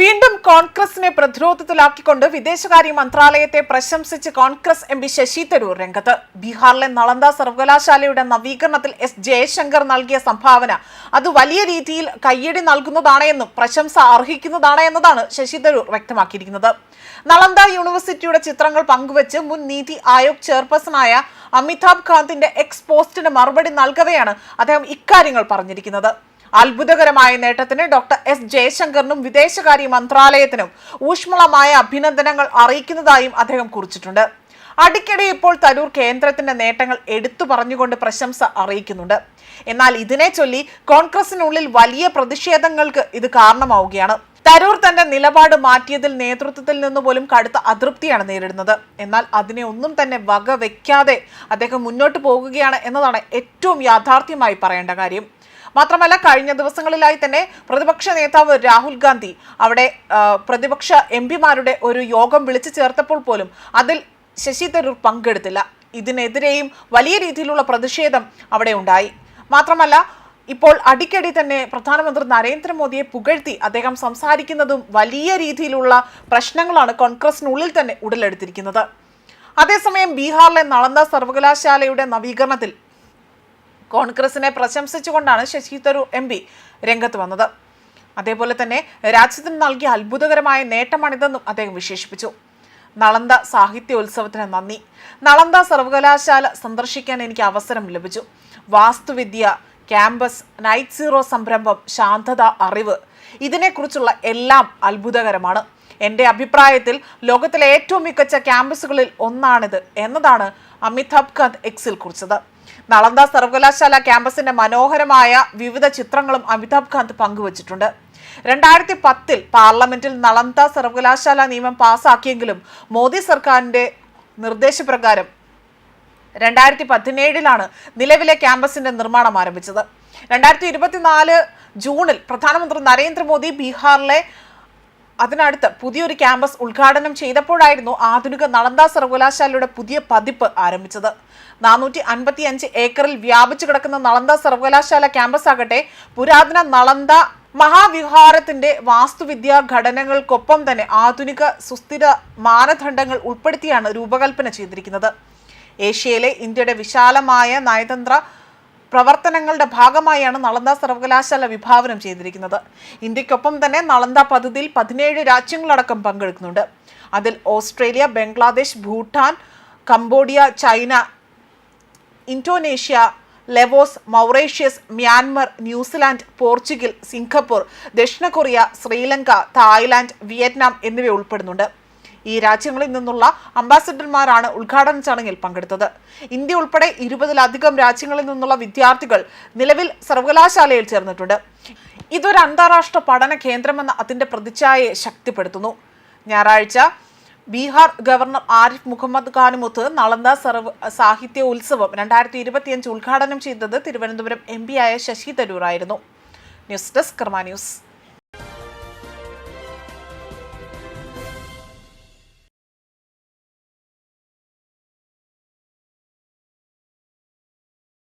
വീണ്ടും കോൺഗ്രസിനെ പ്രതിരോധത്തിലാക്കിക്കൊണ്ട് വിദേശകാര്യ മന്ത്രാലയത്തെ പ്രശംസിച്ച് കോൺഗ്രസ് എം പി ശശി തരൂർ രംഗത്ത്. ബീഹാറിലെ നളന്ദ സർവകലാശാലയുടെ നവീകരണത്തിൽ എസ് ജയശങ്കർ നൽകിയ സംഭാവന അത് വലിയ രീതിയിൽ കയ്യടി നൽകുന്നതാണ് എന്നും പ്രശംസ അർഹിക്കുന്നതാണ് എന്നതാണ് ശശി തരൂർ വ്യക്തമാക്കിയിരിക്കുന്നത്. നളന്ദ യൂണിവേഴ്സിറ്റിയുടെ ചിത്രങ്ങൾ പങ്കുവച്ച് മുൻ നീതി ആയോഗ് ചെയർപേഴ്സണായ അമിതാഭ് കാന്തിന്റെ എക്സ് പോസ്റ്റിന് മറുപടി നൽകവെയാണ് അദ്ദേഹം ഇക്കാര്യങ്ങൾ പറഞ്ഞിരിക്കുന്നത്. അത്ഭുതകരമായ നേട്ടത്തിന് ഡോക്ടർ എസ് ജയശങ്കറിനും വിദേശകാര്യ മന്ത്രാലയത്തിനും ഊഷ്മളമായ അഭിനന്ദനങ്ങൾ അറിയിക്കുന്നതായും അദ്ദേഹം കുറിച്ചിട്ടുണ്ട്. അടിക്കടി ഇപ്പോൾ തരൂർ കേന്ദ്രത്തിന്റെ നേട്ടങ്ങൾ എടുത്തു പറഞ്ഞുകൊണ്ട് പ്രശംസ അറിയിക്കുന്നുണ്ട്. എന്നാൽ ഇതിനെ ചൊല്ലി കോൺഗ്രസിനുള്ളിൽ വലിയ പ്രതിഷേധങ്ങൾക്ക് ഇത് കാരണമാവുകയാണ്. തരൂർ തന്റെ നിലപാട് മാറ്റിയതിൽ നേതൃത്വത്തിൽ നിന്ന് പോലും കടുത്ത അതൃപ്തിയാണ് നേരിടുന്നത്. എന്നാൽ അതിനെ ഒന്നും തന്നെ വക വെക്കാതെ അദ്ദേഹം മുന്നോട്ട് പോകുകയാണ് എന്നതാണ് ഏറ്റവും യാഥാർത്ഥ്യമായി പറയേണ്ട കാര്യം. മാത്രമല്ല കഴിഞ്ഞ ദിവസങ്ങളിലായി തന്നെ പ്രതിപക്ഷ നേതാവ് രാഹുൽ ഗാന്ധി അവിടെ പ്രതിപക്ഷ എം പിമാരുടെ ഒരു യോഗം വിളിച്ചു ചേർത്തപ്പോൾ പോലും അതിൽ ശശി തരൂർ പങ്കെടുത്തില്ല. ഇതിനെതിരെയും വലിയ രീതിയിലുള്ള പ്രതിഷേധം അവിടെ ഉണ്ടായി. മാത്രമല്ല ഇപ്പോൾ അടിക്കടി തന്നെ പ്രധാനമന്ത്രി നരേന്ദ്രമോദിയെ പുകഴ്ത്തി അദ്ദേഹം സംസാരിക്കുന്നതും വലിയ രീതിയിലുള്ള പ്രശ്നങ്ങളാണ് കോൺഗ്രസിനുള്ളിൽ തന്നെ ഉടലെടുത്തിരിക്കുന്നത്. അതേസമയം ബീഹാറിലെ നളന്ദ സർവകലാശാലയുടെ നവീകരണത്തിൽ കോൺഗ്രസിനെ പ്രശംസിച്ചുകൊണ്ടാണ് ശശി തരൂർ എം പി രംഗത്ത് വന്നത്. അതേപോലെ തന്നെ രാജ്യത്തിന് നൽകിയ അത്ഭുതകരമായ നേട്ടമാണിതെന്നും അദ്ദേഹം വിശേഷിപ്പിച്ചു. നളന്ദ സാഹിത്യോത്സവത്തിന് നന്ദി. നളന്ദ സർവകലാശാല സന്ദർശിക്കാൻ എനിക്ക് അവസരം ലഭിച്ചു. വാസ്തുവിദ്യ ക്യാമ്പസ് നൈറ്റ് സീറോ സംരംഭം ശാന്തത അറിവ് ഇതിനെക്കുറിച്ചുള്ള എല്ലാം അത്ഭുതകരമാണ്. എന്റെ അഭിപ്രായത്തിൽ ലോകത്തിലെ ഏറ്റവും മികച്ച ക്യാമ്പസുകളിൽ ഒന്നാണിത് എന്നതാണ് അമിതാഭ് കാന്ത് എക്സിൽ കുറിച്ചത്. നളന്ദ സർവകലാശാല ക്യാമ്പസിന്റെ മനോഹരമായ വിവിധ ചിത്രങ്ങളും അമിതാഭ് കാന്ത് പങ്കുവച്ചിട്ടുണ്ട്. രണ്ടായിരത്തി പത്തിൽ പാർലമെന്റിൽ നളന്ദ സർവകലാശാല നിയമം പാസാക്കിയെങ്കിലും മോദി സർക്കാരിന്റെ നിർദ്ദേശപ്രകാരം രണ്ടായിരത്തി പതിനേഴിലാണ് നിലവിലെ ക്യാമ്പസിന്റെ നിർമ്മാണം ആരംഭിച്ചത്. രണ്ടായിരത്തി ഇരുപത്തിനാല് ജൂണിൽ പ്രധാനമന്ത്രി നരേന്ദ്രമോദി ബീഹാറിലെ അതിനടുത്ത് പുതിയൊരു ക്യാമ്പസ് ഉദ്ഘാടനം ചെയ്തപ്പോഴായിരുന്നു ആധുനിക നളന്ദ സർവകലാശാലയുടെ പുതിയ പതിപ്പ് ആരംഭിച്ചത്. നാനൂറ്റി അൻപത്തി അഞ്ച് ഏക്കറിൽ വ്യാപിച്ചു കിടക്കുന്ന നളന്ദ സർവകലാശാല ക്യാമ്പസ് ആകട്ടെ പുരാതന നളന്ദ മഹാവിഹാരത്തിന്റെ വാസ്തുവിദ്യാ ഘടനകൾക്കൊപ്പം തന്നെ ആധുനിക സുസ്ഥിര മാനദണ്ഡങ്ങൾ ഉൾപ്പെടുത്തിയാണ് രൂപകൽപ്പന ചെയ്തിരിക്കുന്നത്. ഏഷ്യയിലെ ഇന്ത്യയുടെ വിശാലമായ നയതന്ത്ര പ്രവർത്തനങ്ങളുടെ ഭാഗമായാണ് നളന്ദ സർവകലാശാല വിഭാവനം ചെയ്തിരിക്കുന്നത്. ഇന്ത്യക്കൊപ്പം തന്നെ നളന്ദ പദ്ധതിയിൽ പതിനേഴ് രാജ്യങ്ങളടക്കം പങ്കെടുക്കുന്നുണ്ട്. അതിൽ Australia Bangladesh Bhutan Cambodia China Indonesia Laos Mauritius Myanmar New Zealand Portugal Singapore ദക്ഷിണ കൊറിയ ശ്രീലങ്ക തായ്ലാന്റ് വിയറ്റ്നാം എന്നിവ ഉൾപ്പെടുന്നുണ്ട്. ഈ രാജ്യങ്ങളിൽ നിന്നുള്ള അംബാസഡർമാരാണ് ഉദ്ഘാടന ചടങ്ങിൽ പങ്കെടുത്തത്. ഇന്ത്യ ഉൾപ്പെടെ ഇരുപതിലധികം രാജ്യങ്ങളിൽ നിന്നുള്ള വിദ്യാർത്ഥികൾ നിലവിൽ സർവകലാശാലയിൽ ചേർന്നിട്ടുണ്ട്. ഇതൊരു അന്താരാഷ്ട്ര പഠന കേന്ദ്രമെന്ന അതിന്റെ പ്രതിച്ഛായയെ ശക്തിപ്പെടുത്തുന്നു. ഞായറാഴ്ച ബീഹാർ ഗവർണർ ആരിഫ് മുഹമ്മദ് ഖാനുമൊത്ത് നളന്ദ സർവ സാഹിത്യ ഉത്സവം രണ്ടായിരത്തി ഇരുപത്തിയഞ്ച് ഉദ്ഘാടനം ചെയ്തത് തിരുവനന്തപുരം എം ആയ ശശി തരൂർ ആയിരുന്നു ന്യൂസ് ഡെസ്ക് കർമ്മ ന്യൂസ്.